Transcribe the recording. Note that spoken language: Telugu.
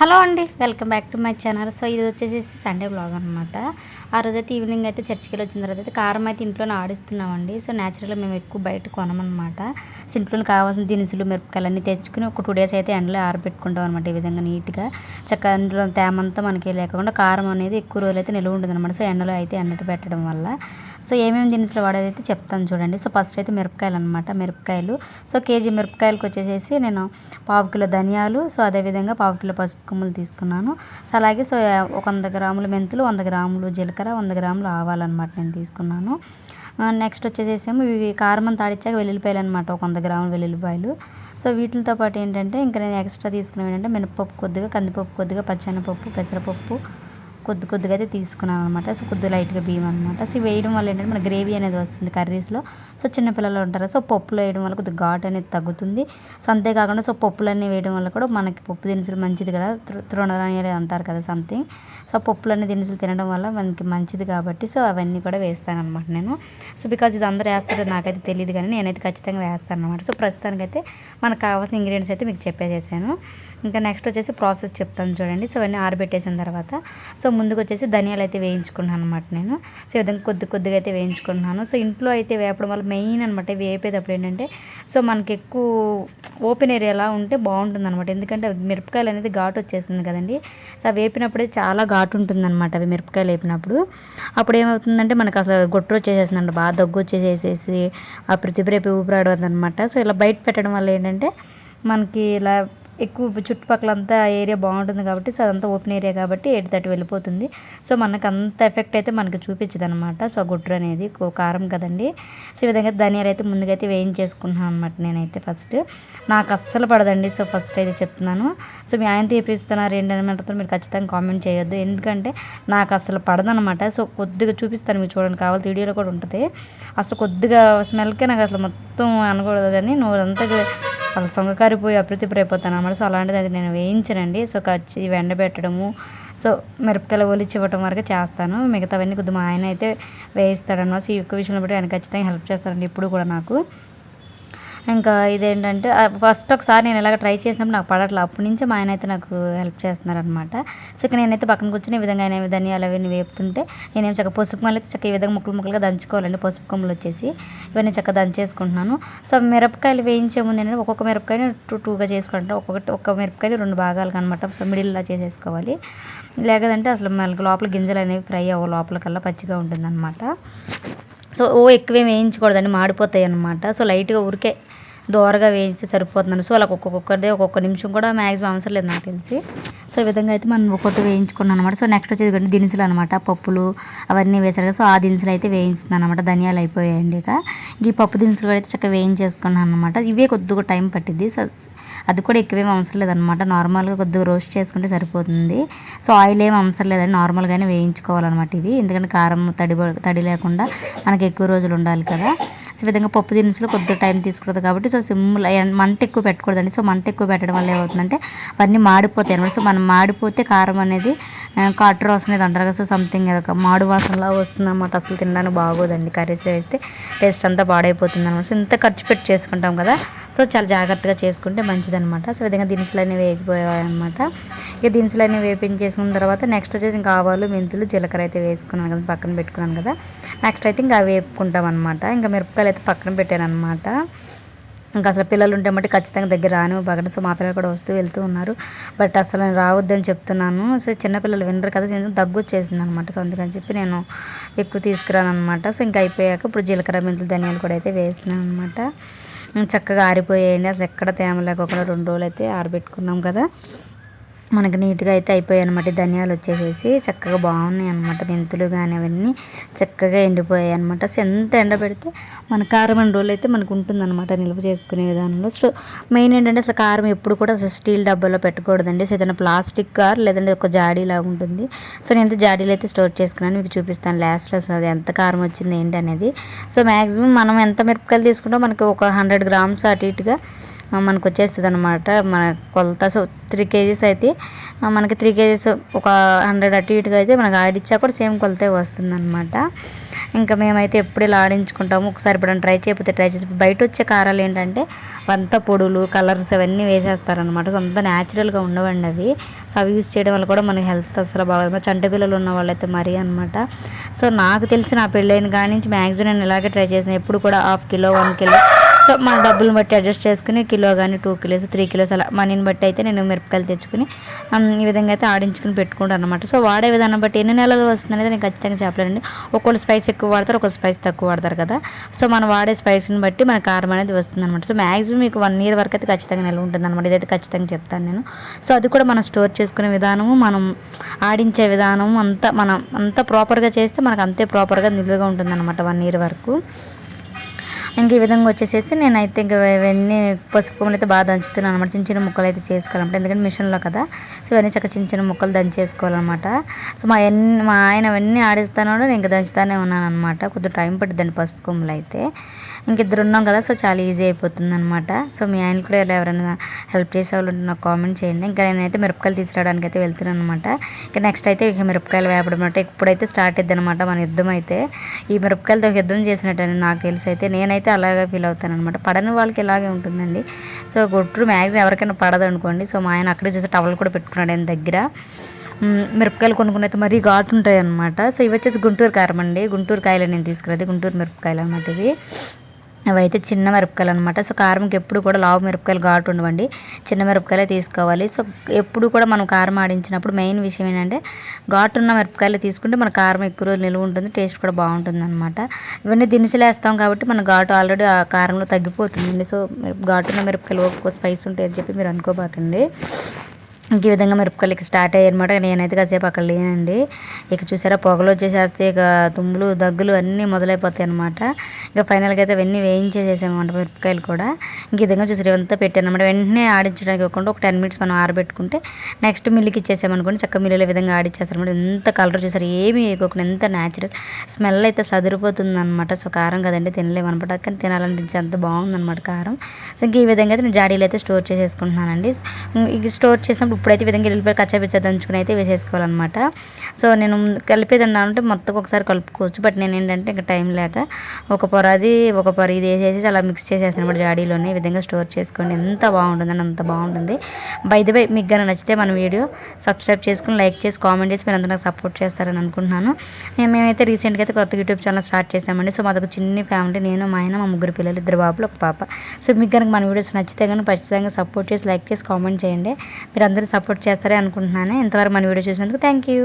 హలో అండి welcome back to my channel. So ఇది వచ్చేసి సండే బ్లాగ్ అనమాట ఆ రోజైతే ఈవినింగ్ అయితే చర్చికి వెళ్ళి వచ్చిన తర్వాత అయితే కారం అయితే ఇంట్లోనే ఆడిస్తున్నామండి. సో న్యాచురల్గా మేము ఎక్కువ బయట కొనమన్నమాట. సో ఇంట్లోనే కావాల్సిన దినుసులు మిరపకాయలు అన్నీ తెచ్చుకుని ఒక టూ డేస్ అయితే ఎండలో ఆరబెట్టుకుంటాం అనమాట ఈ విధంగా నీట్గా. చక్కగా అందులో తేమంతా మనకి లేకుండా కారం అనేది ఎక్కువ రోజులు అయితే నిలువ ఉంటుంది అనమాట సో ఎండలో అయితే ఎండట పెట్టడం వల్ల. సో ఏమేమి దినుసులు వాడేదైతే చెప్తాను చూడండి. సో ఫస్ట్ అయితే మిరపకాయలు అనమాట మిరపకాయలు. సో కేజీ మిరపకాయలకు వచ్చేసేసి నేను పావు కిలో ధనియాలు సో అదేవిధంగా పావు కిలో పసుపు కొమ్ములు తీసుకున్నాను. సో అలాగే సో ఒక వంద గ్రాములు మెంతులు వంద గ్రాములు జీలకర్ర వంద గ్రాములు ఆవాలన్నమాట నేను తీసుకున్నాను. నెక్స్ట్ వచ్చేసేసేమో ఇవి కారం అంతా ఆడిచ్చాక వెల్లుల్లిపాయలు అనమాట ఒక వంద గ్రాములు వెల్లుల్లిపాయలు. సో వీటితో పాటు ఏంటంటే ఇంకా నేను ఎక్స్ట్రా తీసుకునేవి ఏంటంటే మినపప్పు కొద్దిగా కందిపప్పు కొద్దిగా పచ్చెనపప్పు పెసరపప్పు కొద్ది కొద్దిగా అయితే తీసుకున్నాను అనమాట. సో కొద్దిగా లైట్గా బియ్యం అనమాట. సో వేయడం వల్ల ఏంటంటే మన గ్రేవీ అనేది వస్తుంది కర్రీస్లో. సో చిన్నపిల్లలు ఉంటారు సో పప్పులో వేయడం వల్ల కొద్దిగా ఘాట్ అనేది తగ్గుతుంది. సో అంతేకాకుండా సో పప్పులన్నీ వేయడం వల్ల కూడా మనకి పప్పు దినుసులు మంచిది కదా తృణరాని అంటారు కదా సంథింగ్ సో పప్పులన్నీ దినుసులు తినడం వల్ల మనకి మంచిది కాబట్టి సో అవన్నీ కూడా వేస్తాను అనమాట నేను. సో బికాజ్ ఇది అందరూ వేస్తారో నాకైతే తెలియదు కానీ నేనైతే ఖచ్చితంగా వేస్తాను అనమాట. సో ప్రస్తుతానికైతే మనకు కావాల్సిన ఇంగ్రీడియంట్స్ అయితే మీకు చెప్పేసేసాను. ఇంకా నెక్స్ట్ వచ్చేసి ప్రాసెస్ చెప్తాను చూడండి. సో అవన్నీ ఆరబెట్టేసిన తర్వాత. సో ముందుకు వచ్చేసి ధనియాలు అయితే వేయించుకున్నాను అనమాట నేను. సో ఈ విధంగా కొద్ది కొద్దిగా అయితే వేయించుకుంటున్నాను సో ఇంట్లో అయితే వేపడం వల్ల మెయిన్ అనమాట వేపేటప్పుడు ఏంటంటే సో మనకి ఎక్కువ ఓపెన్ ఏరియాలా ఉంటే బాగుంటుంది అనమాట ఎందుకంటే మిరపకాయలు అనేది ఘాటు వచ్చేస్తుంది కదండి. సో వేపినప్పుడే చాలా ఘాటు ఉంటుందన్నమాట అవి మిరపకాయలు వేపినప్పుడు. అప్పుడు ఏమవుతుందంటే మనకు అసలు గొట్టు వచ్చేసేసిందండి బాగా దగ్గు వచ్చేసేసి ఆ ప్రతిపరేపు ఊపిరాడదు అనమాట సో ఇలా బయట పెట్టడం వల్ల ఏంటంటే మనకి ఇలా ఎక్కువ చుట్టుపక్కల ఏరియా బాగుంటుంది కాబట్టి సో అదంతా ఓపెన్ ఏరియా కాబట్టి ఎయిట్ థర్టీ వెళ్ళిపోతుంది. సో మనకు అంత ఎఫెక్ట్ అయితే మనకు చూపించదు అనమాట సో గుడ్రు అనేది కారం కదండి. సో ఈ విధంగా ధనియాలు అయితే ముందుగా అయితే వేయించేసుకున్నాను అనమాట నేనైతే ఫస్ట్. నాకు అస్సలు పడదండి. సో ఫస్ట్ అయితే చెప్తున్నాను. సో మీ ఆయన తీపిస్తున్నారు ఏంటనమాట మీరు ఖచ్చితంగా కామెంట్ చేయొద్దు. ఎందుకంటే నాకు అసలు పడదనమాట సో కొద్దిగా చూపిస్తాను మీరు చూడండి. కావాలి వీడియోలో కూడా ఉంటుంది. అసలు కొద్దిగా స్మెల్కే నాకు అసలు మొత్తం అనకూడదు కానీ నువ్వు అంతా అసలు సొంగకారిపోయి అప్రతిపరైపోతాను అనమాట సో అలాంటిది అది నేను వేయించనండి. సో కచ్చి ఎండబెట్టడము సో మిరపకాయలు ఒలిచి ఇవ్వటం వరకు చేస్తాను. మిగతావన్నీ కొద్దిగా మా ఆయన అయితే వేయిస్తాడన్నమాట. సో ఈ యొక్క విషయంలో బట్టి ఆయన ఖచ్చితంగా హెల్ప్ చేస్తారండి ఇప్పుడు కూడా నాకు. ఇంకా ఇదేంటంటే ఫస్ట్ ఒకసారి నేను ఇలాగ ట్రై చేసినప్పుడు నాకు పడట్లేదు అప్పటి నుంచి మా ఆయన అయితే నాకు హెల్ప్ చేస్తున్నారనమాట సో ఇక నేనైతే పక్కన కూర్చొని ఈ విధంగా ఆయన ధనియాలు అవన్నీ వేపుతుంటే నేనేం చక్క పసుపు కొమ్మలు అయితే చక్క ఈ విధంగా ముక్కలు ముక్కలుగా దంచుకోవాలండి. పసుపు కొమ్మలు వచ్చేసి ఇవన్నీ చక్క దంచేసుకుంటున్నాను. సో మిరపకాయలు వేయించే ముందు ఏంటంటే ఒక్కొక్క మిరపకాయని టూ టూగా చేసుకుంటాను ఒక్కొక్కటి ఒక్క మిరపకాయని రెండు భాగాలు అనమాట సో మిడిల్లా చేసేసుకోవాలి. లేదంటే అసలు మనకి లోపల గింజలు అనేవి ఫ్రై అవ్వ లోపలికల్లా పచ్చిగా ఉంటుందన్నమాట. సో ఓ ఎక్కువేం వేయించకూడదండి మాడిపోతాయి అనమాట సో లైట్గా ఊరికే దోరగా వేయిస్తే సరిపోతున్నాను సో అలా ఒక్కొక్కరిదే ఒక్కొక్క నిమిషం కూడా మ్యాక్సిమం అవసరం లేదు నాకు తెలిసి. సో ఈ విధంగా అయితే మనం ఒక్కొక్కటి వేయించుకున్నాను అనమాట సో నెక్స్ట్ వచ్చేది దినుసులు అనమాట పప్పులు అవన్నీ వేసారు కదా సో ఆ దినుసులు అయితే వేయించుతున్నాను అనమాట ధనియాలు అయిపోయాయండి ఇక. ఈ పప్పు దినుసులు అయితే చక్కగా వేయించేసుకున్నాను అనమాట ఇవే కొద్దిగా టైం పట్టింది సో అది కూడా ఎక్కువేం అవసరం లేదనమాట నార్మల్గా కొద్దిగా రోస్ట్ చేసుకుంటే సరిపోతుంది. సో ఆయిల్ ఏం అవసరం లేదని నార్మల్గానే వేయించుకోవాలన్నమాట ఇవి. ఎందుకంటే కారం తడి తడి లేకుండా మనకి ఎక్కువ రోజులు ఉండాలి కదా. సో విధంగా పప్పు దినుసులు కొద్దిగా టైం తీసుకుంటుంది కాబట్టి సో సిమ్ మంట ఎక్కువ పెట్టకూడదండి. సో మంట ఎక్కువ పెట్టడం వల్ల ఏమవుతుందంటే అవన్నీ మాడిపోతాయి అనమాట సో మనం మాడిపోతే కారం అనేది కాటు వాసన అనేది అంటారు కదా సో సంథింగ్ మాడు వాసనలా వస్తుంది అనమాట అసలు తినడానికి బాగోదండి. కర్రీస్ వేస్తే టేస్ట్ అంతా పాడైపోతుంది అనమాట సో ఇంత ఖర్చు పెట్టి చేసుకుంటాం కదా సో చాలా జాగ్రత్తగా చేసుకుంటే మంచిదనమాట సో విధంగా దినుసులు అనేవి వేగిపోయాయి అనమాట ఇక దినుసులు అనేవి వేపించేసుకున్న తర్వాత నెక్స్ట్ వచ్చేసి ఇంకా ఆవాలు మెంతులు జీలకర్ర అయితే వేసుకున్నాను కదా పక్కన పెట్టుకున్నాను కదా. నెక్స్ట్ అయితే ఇంకా వేపుకుంటాం అనమాట ఇంకా మిరపకాయలు అయితే పక్కన పెట్టాను అనమాట ఇంకా అసలు పిల్లలు ఉంటే మట్టి ఖచ్చితంగా దగ్గర రాను. పక్కన సో మా పిల్లలు కూడా వస్తూ వెళ్తూ ఉన్నారు. బట్ అసలు నేను రావద్దని చెప్తున్నాను. సో చిన్నపిల్లలు వినరు కదా దగ్గు వచ్చేసింది అనమాట సో అందుకని చెప్పి నేను ఎక్కువ తీసుకురాను అనమాట సో ఇంకా అయిపోయాక ఇప్పుడు జీలకర్ర మెంతులు ధనియాలు కూడా అయితే వేస్తున్నాను అనమాట చక్కగా ఆరిపోయాయండి. అసలు ఎక్కడ తేమ లేకుండా రెండు రోజులు అయితే ఆరబెట్టుకున్నాం కదా. మనకి నీట్గా అయితే అయిపోయాయి అనమాట ధనియాలు వచ్చేసేసి చక్కగా బాగున్నాయి అనమాట మెంతులు కానీ అవన్నీ చక్కగా ఎండిపోయాయి అనమాట సో ఎంత ఎండ పెడితే మన కారం రెండు రోజులు అయితే మనకు ఉంటుందన్నమాట నిల్వ చేసుకునే విధానంలో. సో మెయిన్ ఏంటంటే అసలు కారం ఎప్పుడు కూడా అసలు స్టీల్ డబ్బాలో పెట్టకూడదండి. సో ఏదైనా ప్లాస్టిక్ కార్ లేదంటే ఒక జాడీ లాగా ఉంటుంది. సో నేను జాడీలు అయితే స్టోర్ చేసుకున్నాను మీకు చూపిస్తాను లాస్ట్లో. అది ఎంత కారం వచ్చింది ఏంటి అనేది. సో మ్యాక్సిమం మనం ఎంత మిరపకాయలు తీసుకుంటాం మనకి ఒక హండ్రెడ్ గ్రామ్స్ అటు ఇటుగా మనకు వచ్చేస్తుంది అనమాట మన కొలత సో త్రీ కేజీస్ అయితే మనకి త్రీ కేజీస్ ఒక హండ్రెడ్ అటు ఇటుగా అయితే మనకు ఆడిచ్చా కూడా సేమ్ కొలతే వస్తుంది అనమాట ఇంకా మేమైతే ఎప్పుడు ఇలా ఆడించుకుంటాము. ఒకసారి ఇప్పుడు ట్రై చేయకపోతే ట్రై చేసి బయట వచ్చే కారాలు ఏంటంటే వంత పొడులు కలర్స్ అవన్నీ వేసేస్తారనమాట సో అంత న్యాచురల్గా ఉండవండి అవి. సో అవి యూస్ చేయడం వల్ల కూడా మనకి హెల్త్ అసలు బాగా చంట పిల్లలు ఉన్న వాళ్ళైతే మరీ అనమాట సో నాకు తెలిసి నా పెళ్ళైన కాడి నుంచి మ్యాక్సిమం నేను ఇలాగే ట్రై చేసాను ఎప్పుడు కూడా half kilo one kilo so మన డబ్బులు బట్టి అడ్జస్ట్ చేసుకుని కిలో కానీ టూ కిలోస్ త్రీ కిలోస్ అలా మనీని బట్టి అయితే నేను మిరపకాయలు తెచ్చుకుని ఈ విధంగా అయితే ఆడించుకుని పెట్టుకుంటాను అనమాట సో వాడే విధానం బట్టి ఎన్ని నెలలు వస్తుంది అనేది నేను ఖచ్చితంగా చెప్పలేనండి. ఒక్కొక్కరు స్పైస్ ఎక్కువ వాడతారు ఒకళ్ళు స్పైస్ తక్కువ వాడతారు కదా. సో మనం వాడే స్పైస్ని బట్టి మన కారం అనేది వస్తుంది అనమాట సో మ్యాక్సిమం మీకు వన్ ఇయర్ వరకు అయితే ఖచ్చితంగా నిల్వ ఉంటుంది అనమాట ఇదైతే ఖచ్చితంగా చెప్తాను నేను. సో అది కూడా మనం స్టోర్ చేసుకునే విధానము మనం ఆడించే విధానం అంతా మనం అంత ప్రాపర్గా చేస్తే మనకు అంతే ప్రాపర్గా నిల్వగా ఉంటుంది అనమాట వన్ ఇయర్ వరకు. ఇంక ఈ విధంగా వచ్చేసేసి నేనైతే ఇంక ఇవన్నీ పసుపు కొమ్మలు అయితే బాగా దంచుతున్నాను అనమాట చిన్న చిన్న ముక్కలు అయితే చేసుకోవాలన్నమాట. ఎందుకంటే మిషన్లో కదా. సో ఇవన్నీ చక్కగా చిన్న చిన్న ముక్కలు దంచేసుకోవాలన్నమాట. సో మా అన్ని మా ఆయన అవన్నీ ఆడిస్తాను నేను ఇంకా దంచుతానే ఉన్నాను అనమాట కొద్దిగా టైం పట్టుద్దండి పసుపు కొమ్మలు అయితే ఇంక ఇద్దరు ఉన్నాం కదా సో చాలా ఈజీ అయిపోతుంది అనమాట సో మీ ఆయన కూడా ఇలా ఎవరైనా హెల్ప్ చేసే వాళ్ళు ఉంటే నాకు కామెంట్ చేయండి. ఇంకా నేనైతే మిరపకాయలు తీసుకురావడానికి అయితే వెళ్తున్నాను అనమాట ఇంకా నెక్స్ట్ అయితే ఇక మిరపకాయలు వేపడం అంటే ఇప్పుడైతే స్టార్ట్ అయింది అనమాట మన యుద్ధం అయితే. ఈ మిరపకాయలతో యుద్ధం చేసినట్టు నాకు తెలిసి అయితే నేనైతే అలాగే ఫీల్ అవుతాను అనమాట పడని వాళ్ళకి ఇలాగే ఉంటుందండి. సో గొట్టు మ్యాక్సిమం ఎవరికైనా పడదు అనుకోండి సో మా ఆయన అక్కడే చూసి టవల్ కూడా పెట్టుకున్నాడు ఆయన దగ్గర. మిరపకాయలు కొనుక్కునైతే మరీ ఘాటు ఉంటాయి అనమాట సో ఇవి వచ్చేసి గుంటూరు కారం అండి. గుంటూరు కాయలు నేను తీసుకురాది గుంటూరు మిరపకాయలు అనమాట ఇవి. అవి అయితే చిన్న మిరపకాయలు అనమాట సో కారంకి ఎప్పుడు కూడా లావు మిరపకాయలు ఘాటు ఉండవండి. చిన్న మిరపకాయలే తీసుకోవాలి. సో ఎప్పుడు కూడా మనం కారం ఆడించినప్పుడు మెయిన్ విషయం ఏంటంటే ఘాటు ఉన్న మిరపకాయలు తీసుకుంటే మన కారం ఎక్కువ రోజులు నిలువ ఉంటుంది టేస్ట్ కూడా బాగుంటుంది అనమాట ఇవన్నీ దినుసులు వేస్తాం కాబట్టి మన ఘాటు ఆల్రెడీ ఆ కారంలో తగ్గిపోతుందండి. సో ఘాటు ఉన్న మిరపకాయలు ఒక్కొక్క స్పైస్ ఉంటాయి అని చెప్పి మీరు అనుకోబాకండి. ఈ విధంగా మిరపకాయలకి స్టార్ట్ అయ్యాయి అనమాట నేనైతే కాసేపు అక్కడ లేనండి. ఇక చూసారా పొగలు వచ్చేసేస్తే ఇక తుమ్ములు దగ్గులు అన్నీ మొదలైపోతాయి అనమాట ఇక ఫైనల్గా అయితే అవన్నీ వేయించేసేసామన్నమాట మిరపకాయలు కూడా. ఇంక ఈ విధంగా చూసారు ఇవంతా పెట్టాను అనమాట వెంటనే ఆడించడానికి ఇవ్వకుండా ఒక టెన్ మినిట్స్ మనం ఆరబెట్టుకుంటే నెక్స్ట్ మిల్లుకి ఇచ్చేసామనుకోండి చక్క మిల్లులో విధంగా ఆడిచ్చేస్తారనమాట ఎంత కలర్ చూసారు ఏమీ వేయకోకుండా ఎంత న్యాచురల్ స్మెల్ అయితే సదిరిపోతుంది అనమాట సో కారం కదండి తినలేము అనమాట కానీ తినాలనిపించే అంత బాగుందనమాట కారం. సో ఇంక ఈ విధంగా అయితే నేను జాడీలు అయితే స్టోర్ చేసేసుకుంటున్నానండి. ఇక స్టోర్ చేసినప్పుడు ఇప్పుడైతే విధంగా వెళ్ళిపోయి కచ్చాపిచ్చా దంచుకుని అయితే వేసేసుకోవాలన్నమాట. సో నేను కలిపేదన్నా అంటే మొత్తం ఒకసారి కలుపుకోవచ్చు. బట్ నేను ఏంటంటే ఇంకా టైం లేక ఒక పొరది ఒక పొర ఇది వేసేసి అలా మిక్స్ చేసేస్తాను అనమాట జాడీలోనే. ఈ విధంగా స్టోర్ చేసుకోండి. ఎంత బాగుంటుందని అంత బాగుంటుంది. బై ద బై మీకు కానీ నచ్చితే మన వీడియో సబ్స్క్రైబ్ చేసుకుని లైక్ చేసి కామెంట్ చేసి మీరు నాకు సపోర్ట్ చేస్తారని అనుకుంటున్నాను. నేను మేమైతే రీసెంట్గా అయితే కొత్త యూట్యూబ్ ఛానల్ స్టార్ట్ చేసామండి సో మాదొక చిన్ని ఫ్యామిలీ. నేను మా ఆయన మా ముగ్గురు పిల్లలు ఇద్దరు బాబులు ఒక పాప. సో మీకు కనుక మన వీడియోస్ నచ్చితే కనుక ఖచ్చితంగా సపోర్ట్ చేసి లైక్ చేసి కామెంట్ చేయండి. మీరు అందరూ సపోర్ట్ చేస్తారని అనుకుంటున్నాను. ఇంతవరకు మన వీడియో చూసినందుకు థ్యాంక్ యూ.